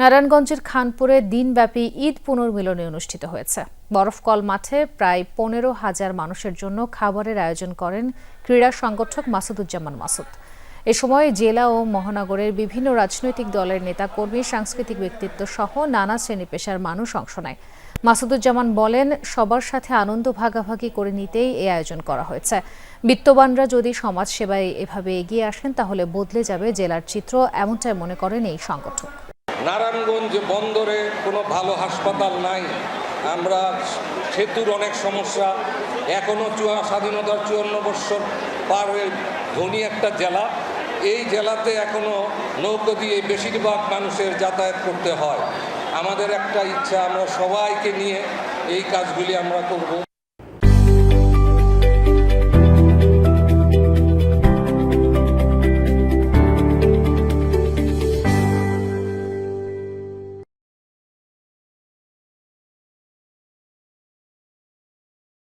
নারায়ণগঞ্জের খানপুরে দিনব্যাপী ঈদ পুনর্মিলনী অনুষ্ঠিত হয়েছে। বরফকল মাঠে প্রায় পনেরো হাজার মানুষের জন্য খাবারের আয়োজন করেন ক্রীড়া সংগঠক মাসুদুজ্জামান মাসুদ। এ সময় জেলা ও মহানগরের বিভিন্ন রাজনৈতিক দলের নেতা নেতাকর্মী, সাংস্কৃতিক ব্যক্তিত্ব সহ নানা শ্রেণি পেশার মানুষ অংশ নেয়। মাসুদুজ্জামান বলেন, সবার সাথে আনন্দ ভাগাভাগি করে নিতেই এই আয়োজন করা হয়েছে। বিত্তবানরা যদি সমাজ সেবায় এভাবে এগিয়ে আসেন, তাহলে বদলে যাবে জেলার চিত্র, এমনটাই মনে করেন এই সংগঠক। নারায়ণগঞ্জ বন্দরে কোনো ভালো হাসপাতাল নাই। আমরা সেতুর অনেক সমস্যা। এখনও চুয়া, স্বাধীনতার চুয়ান্ন বৎসর পার হয়ে ধনী একটা জেলা। এই জেলাতে এখনও নৌকো দিয়ে বেশিরভাগ মানুষের যাতায়াত করতে হয়। আমাদের একটা ইচ্ছা, আমরা সবাইকে নিয়ে এই কাজগুলি আমরা করব।